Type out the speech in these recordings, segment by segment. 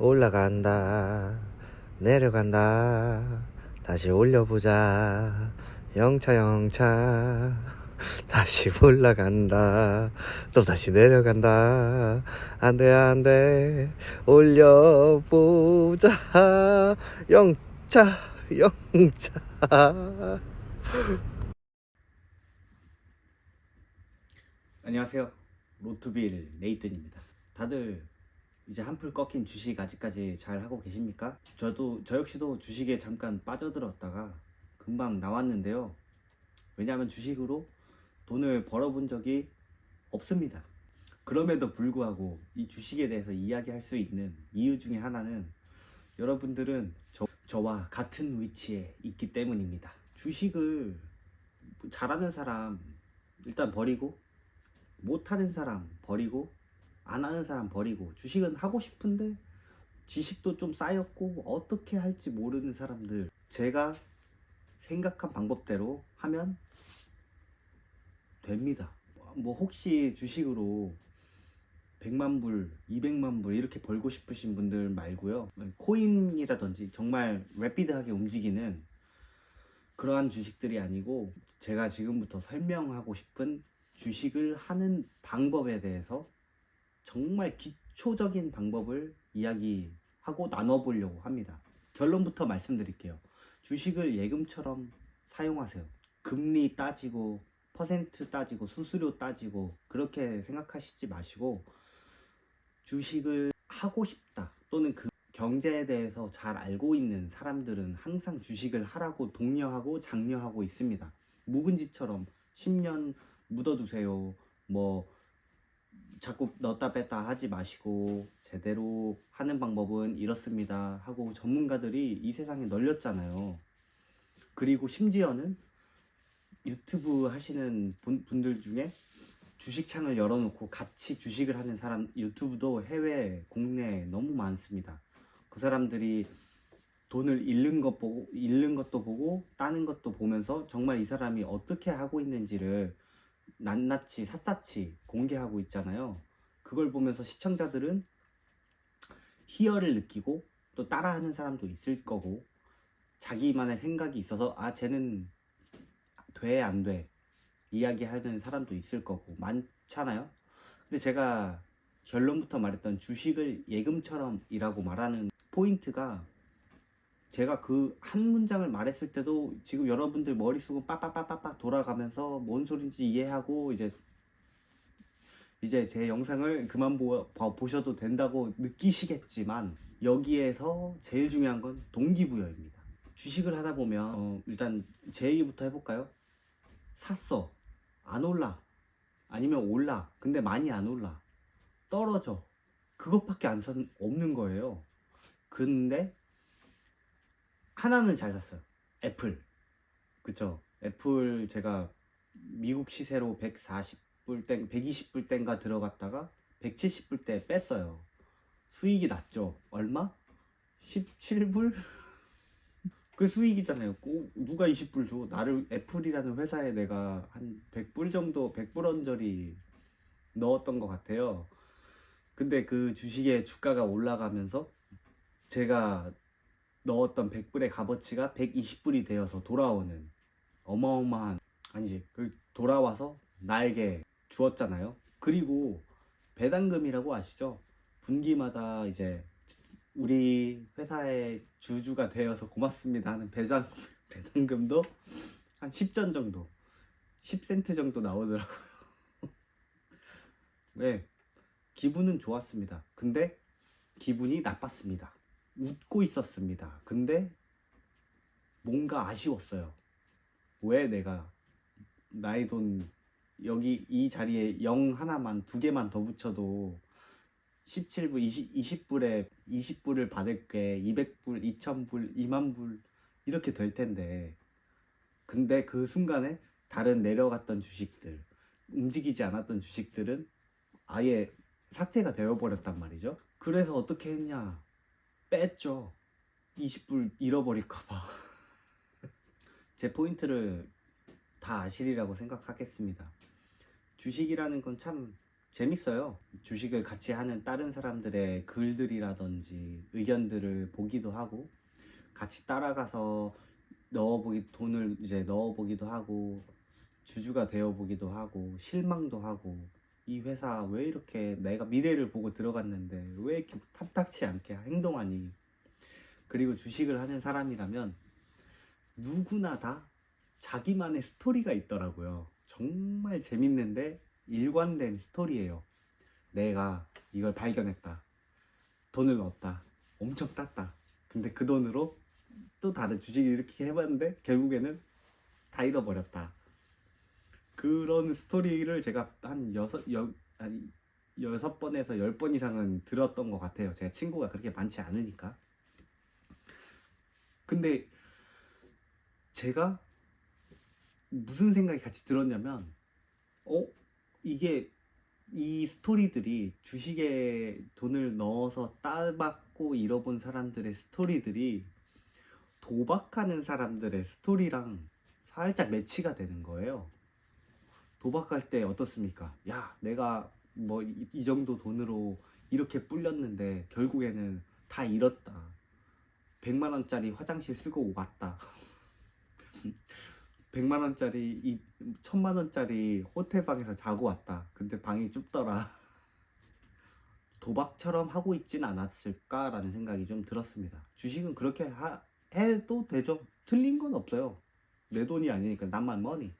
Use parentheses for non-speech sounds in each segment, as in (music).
올라간다. 내려간다. 다시 올려보자. 영차 영차. 다시 올라간다. 또 다시 내려간다. 안돼 안돼. 올려보자. 영차 영차. 안녕하세요. 로트빌 레이튼입니다. 다들 이제 한풀 꺾인 주식 아직까지 잘 하고 계십니까? 저도 저 역시도 주식에 잠깐 빠져들었다가 금방 나왔는데요. 왜냐하면 주식으로 돈을 벌어본 적이 없습니다. 그럼에도 불구하고 이 주식에 대해서 이야기할 수 있는 이유 중에 하나는 여러분들은 저, 저와 같은 위치에 있기 때문입니다. 주식을 잘하는 사람 일단 버리고 못하는 사람 버리고 안 하는 사람 버리고 주식은 하고 싶은데 지식도 좀 쌓였고 어떻게 할지 모르는 사람들 제가 생각한 방법대로 하면 됩니다. 뭐 혹시 주식으로 100만 불, 200만 불 이렇게 벌고 싶으신 분들 말고요. 코인이라든지 정말 래피드하게 움직이는 그러한 주식들이 아니고 제가 지금부터 설명하고 싶은 주식을 하는 방법에 대해서 정말 기초적인 방법을 이야기하고 나눠보려고 합니다. 결론부터 말씀드릴게요. 주식을 예금처럼 사용하세요. 금리 따지고, 퍼센트 따지고, 수수료 따지고, 그렇게 생각하시지 마시고, 주식을 하고 싶다. 또는 그 경제에 대해서 잘 알고 있는 사람들은 항상 주식을 하라고 독려하고 장려하고 있습니다. 묵은지처럼 10년 묻어두세요. 뭐, 자꾸 넣었다 뺐다 하지 마시고 제대로 하는 방법은 이렇습니다 하고 전문가들이 이 세상에 널렸잖아요. 그리고 심지어는 유튜브 하시는 분- 분들 중에 주식창을 열어놓고 같이 주식을 하는 사람 유튜브도 해외 국내 너무 많습니다. 그 사람들이 돈을 잃는 것 보고 잃는 것도 보고 따는 것도 보면서 정말 이 사람이 어떻게 하고 있는지를 낱낱이 샅샅이 공개하고 있잖아요. 그걸 보면서 시청자들은 희열을 느끼고 또 따라하는 사람도 있을 거고 자기만의 생각이 있어서 아 쟤는 돼 안 돼 이야기하는 사람도 있을 거고 많잖아요. 근데 제가 결론부터 말했던 주식을 예금처럼 이라고 말하는 포인트가 제가 그 한 문장을 말했을 때도 지금 여러분들 머릿속은 빠빠빠빠빠 돌아가면서 뭔 소린지 이해하고 이제 이제 제 영상을 그만 보, 봐- 보셔도 된다고 느끼시겠지만 여기에서 제일 중요한 건 동기부여입니다. 주식을 하다 보면 어, 일단 제 얘기부터 해볼까요? 샀어 안 올라 아니면 올라 근데 많이 안 올라 떨어져 그것밖에 안 산 없는 거예요. 근데 하나는 잘 샀어요. 애플. 그쵸? 애플 제가 미국 시세로 140불 땡, 120불 땡가 들어갔다가 170불 때 뺐어요. 수익이 났죠. 얼마? 17불? (laughs) 그 수익이잖아요. 꼭 누가 20불 줘? 나를 애플이라는 회사에 내가 한 100불 정도, 100불 언저리 넣었던 것 같아요. 근데 그 주식의 주가가 올라가면서 제가 넣었던 100불의 값어치가 120불이 되어서 돌아오는 어마어마한 아니지 그 돌아와서 나에게 주었잖아요. 그리고 배당금이라고 아시죠? 분기마다 이제 우리 회사의 주주가 되어서 고맙습니다 하는 배당 (laughs) 배당금도 한 10전 정도 10센트 정도 나오더라고요. (laughs) 네. 기분은 좋았습니다. 근데 기분이 나빴습니다. 웃고 있었습니다. 근데 뭔가 아쉬웠어요. 왜 내가 나의 돈 여기 이 자리에 0 하나만 두 개만 더 붙여도 17불, 20, 20불에 20불을 받을 게 200불, 2000불, 2만불 이렇게 될 텐데 근데 그 순간에 다른 내려갔던 주식들 움직이지 않았던 주식들은 아예 삭제가 되어버렸단 말이죠. 그래서 어떻게 했냐? 뺐죠. 20불 잃어버릴까봐. (laughs) 제 포인트를 다 아시리라고 생각하겠습니다. 주식이라는 건 참 재밌어요. 주식을 같이 하는 다른 사람들의 글들이라든지 의견들을 보기도 하고 같이 따라가서 넣어보기 돈을 이제 넣어보기도 하고 주주가 되어보기도 하고 실망도 하고 이 회사 왜 이렇게 내가 미래를 보고 들어갔는데 왜 이렇게 탐탁치 않게 행동하니 그리고 주식을 하는 사람이라면 누구나 다 자기만의 스토리가 있더라고요. 정말 재밌는데 일관된 스토리예요. 내가 이걸 발견했다. 돈을 넣었다. 엄청 땄다. 근데 그 돈으로 또 다른 주식을 이렇게 해봤는데 결국에는 다 잃어버렸다. 그런 스토리를 제가 한 여섯 여, 한 여섯 번에서 열 번 이상은 들었던 것 같아요. 제가 친구가 그렇게 많지 않으니까. 근데 제가 무슨 생각이 같이 들었냐면, 어 이게 이 스토리들이 주식에 돈을 넣어서 따받고 잃어본 사람들의 스토리들이 도박하는 사람들의 스토리랑 살짝 매치가 되는 거예요. 도박할 때 어떻습니까? 야, 내가 뭐 이 정도 돈으로 이렇게 불렸는데 결국에는 다 잃었다. 100만 원짜리 화장실 쓰고 왔다. (laughs) 100만 원짜리 이 1000만 원짜리 호텔 방에서 자고 왔다. 근데 방이 좁더라. (laughs) 도박처럼 하고 있진 않았을까라는 생각이 좀 들었습니다. 주식은 그렇게 하- 해도 되죠. 틀린 건 없어요. 내 돈이 아니니까 나만 머니.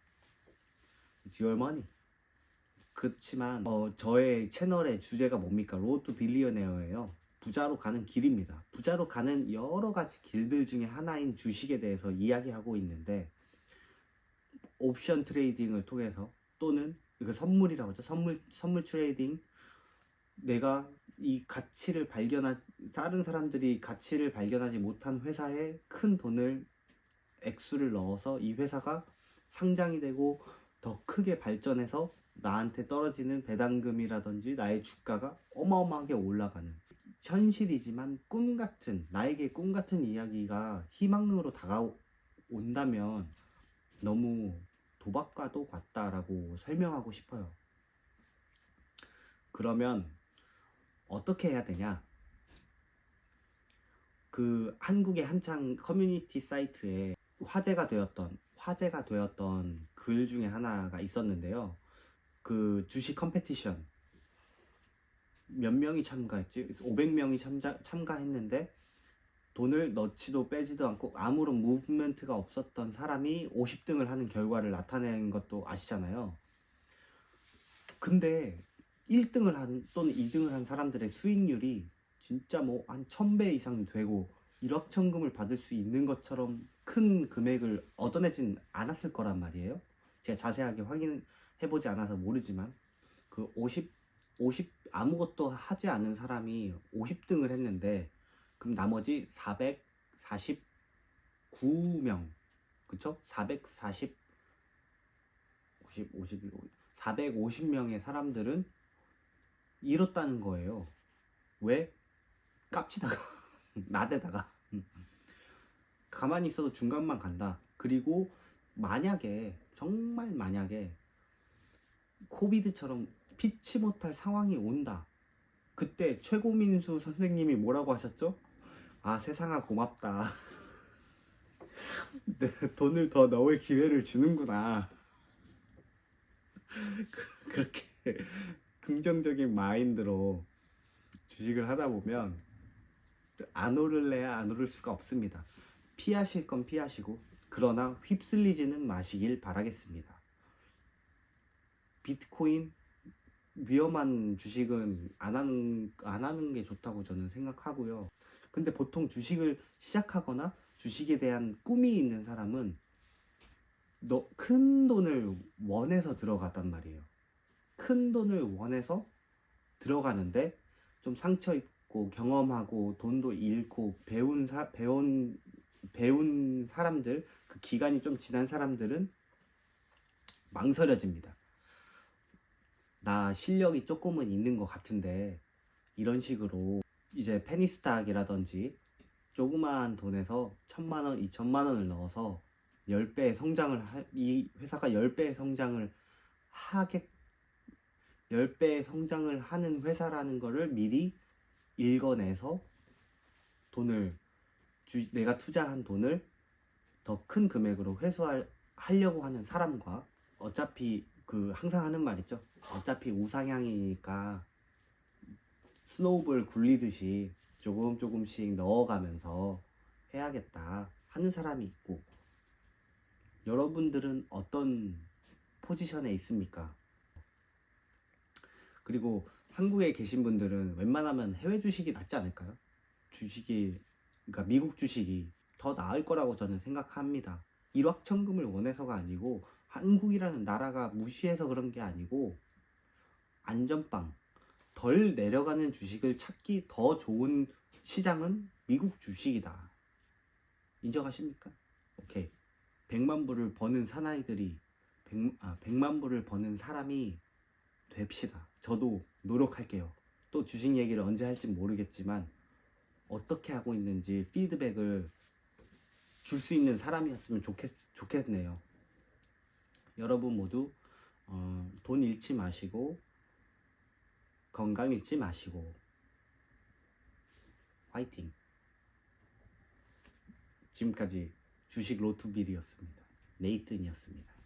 It's your money. 그렇지만 어, 저의 채널의 주제가 뭡니까? 로드 빌리어네어예요. 부자로 가는 길입니다. 부자로 가는 여러 가지 길들 중에 하나인 주식에 대해서 이야기하고 있는데 옵션 트레이딩을 통해서 또는 그 선물이라고 하죠. 선물 선물 트레이딩 내가 이 가치를 발견하 다른 사람들이 가치를 발견하지 못한 회사에 큰 돈을 액수를 넣어서 이 회사가 상장이 되고 더 크게 발전해서 나한테 떨어지는 배당금이라든지 나의 주가가 어마어마하게 올라가는 현실이지만 꿈 같은 나에게 꿈 같은 이야기가 희망으로 다가온다면 너무 도박과도 같다라고 설명하고 싶어요. 그러면 어떻게 해야 되냐? 그 한국의 한창 커뮤니티 사이트에 화제가 되었던 화제가 되었던 글 중에 하나가 있었는데요. 그 주식 컴페티션 몇 명이 참가했지? 500명이 참자, 참가했는데 돈을 넣지도 빼지도 않고 아무런 무브먼트가 없었던 사람이 50등을 하는 결과를 나타낸 것도 아시잖아요. 근데 1등을 한 또는 2등을 한 사람들의 수익률이 진짜 뭐 한 1000배 이상 되고 1억 천금을 받을 수 있는 것처럼 큰 금액을 얻어내진 않았을 거란 말이에요. 제가 자세하게 확인해보지 않아서 모르지만 그 50, 50 아무것도 하지 않은 사람이 50등을 했는데 그럼 나머지 449명 그쵸? 440 50, 51, 450명의 사람들은 잃었다는 거예요. 왜? 깝치다가 나대다가 가만히 있어도 중간만 간다. 그리고 만약에 정말 만약에 코비드처럼 피치 못할 상황이 온다. 그때 최고민수 선생님이 뭐라고 하셨죠? 아 세상아 고맙다. (laughs) 내 돈을 더 넣을 기회를 주는구나. (laughs) 그- 그렇게 긍정적인 마인드로 주식을 하다 보면 안 오를래야 안 오를 수가 없습니다. 피하실 건 피하시고 그러나 휩쓸리지는 마시길 바라겠습니다. 비트코인 위험한 주식은 안 하는 안 하는 게 좋다고 저는 생각하고요. 근데 보통 주식을 시작하거나 주식에 대한 꿈이 있는 사람은 너 큰 돈을 원해서 들어갔단 말이에요. 큰 돈을 원해서 들어가는데 좀 상처 입 고 경험하고 돈도 잃고 배운 사 배운 배운 사람들 그 기간이 좀 지난 사람들은 망설여집니다. 나 실력이 조금은 있는 것 같은데 이런 식으로 이제 페니스탁이라든지 조그마한 돈에서 천만 원, 이천만 원을 넣어서 10배의 성장을 할, 이 회사가 10배의 성장을 하게 10배 성장을 하는 회사라는 거를 미리 읽어내서 돈을 주- 내가 투자한 돈을 더 큰 금액으로 회수할 하려고 하는 사람과 어차피 그 항상 하는 말 있죠. 어차피 우상향이니까 스노우볼 굴리듯이 조금 조금씩 넣어가면서 해야겠다 하는 사람이 있고 여러분들은 어떤 포지션에 있습니까? 그리고 한국에 계신 분들은 웬만하면 해외 주식이 낫지 않을까요? 주식이 그러니까 미국 주식이 더 나을 거라고 저는 생각합니다. 일확천금을 원해서가 아니고 한국이라는 나라가 무시해서 그런 게 아니고 안전빵 덜 내려가는 주식을 찾기 더 좋은 시장은 미국 주식이다. 인정하십니까? 오케이. 100만 불을 버는 사나이들이 100, 아, 100만 불을 버는 사람이 됩시다. 저도 노력할게요. 또 주식 얘기를 언제 할지 모르겠지만 어떻게 하고 있는지 피드백을 줄 수 있는 사람이었으면 좋겠, 좋겠네요. 여러분 모두 어, 돈 잃지 마시고 건강 잃지 마시고 화이팅. 지금까지 주식 로투빌이었습니다. 네이튼이었습니다.